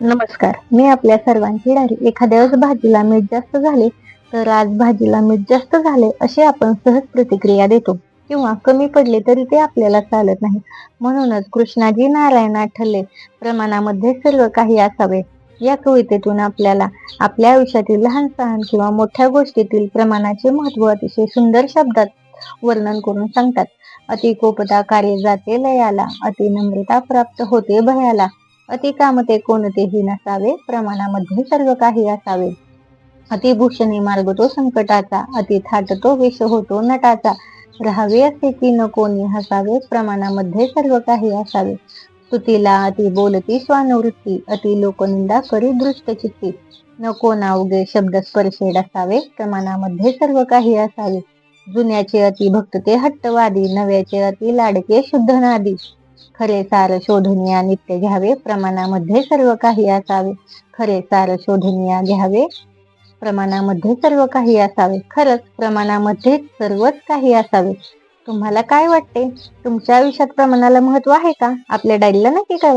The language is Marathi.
नमस्कार. मी आपल्या सर्वांची डायरी. एखाद्या वेळेस भाजीला मीठ जास्त झाले तर आज भाजीला मीठ जास्त झाले अशी आपण सहज प्रतिक्रिया देतो. किंवा कमी पडले तरी ते आपल्याला चालत नाही. म्हणूनच कृष्णाजी नारायणा ठरले प्रमाणामध्ये सर्व काही असावे. या कवितेतून आपल्याला आपल्या आयुष्यातील लहान सहान किंवा मोठ्या गोष्टीतील प्रमाणाचे महत्त्व अतिशय सुंदर शब्दात वर्णन करून सांगतात. अति कोपता कार्य जाते लयाला अति नम्रता प्राप्त होते भयाला. अति कामते कोणतेही नसावे प्रमाणामध्ये सर्व काही असावे. अतिभूषणी मार्ग तो संकटाचा अति थाट तो विष होतो नटाचा. राहावे असे की न कोणी हसावे प्रमाणामध्ये सर्व काही असावे. स्तुतीला अति बोलती स्वानुवृत्ती अति लोकनिंदा करी दृष्ट चित्ती न कोणा उगे शब्द स्पर्शेड असावे प्रमाणामध्ये सर्व काही असावे. जुन्याचे अति भक्त ते हट्टवादी नव्याचे अति लाडके शुद्ध नादी. खरे सार शोधनिया नित्य घ्यावे. प्रमाणामध्ये सर्व काही असावे. खरे सार शोधनिया घ्यावे. प्रमाणामध्ये सर्व काही असावे. खरंच प्रमाणामध्ये सर्वच काही असावे. तुम्हाला काय वाटते? तुमच्या आयुष्यात प्रमाणाला महत्त्व आहे का? आपल्या डायरीला नक्की काय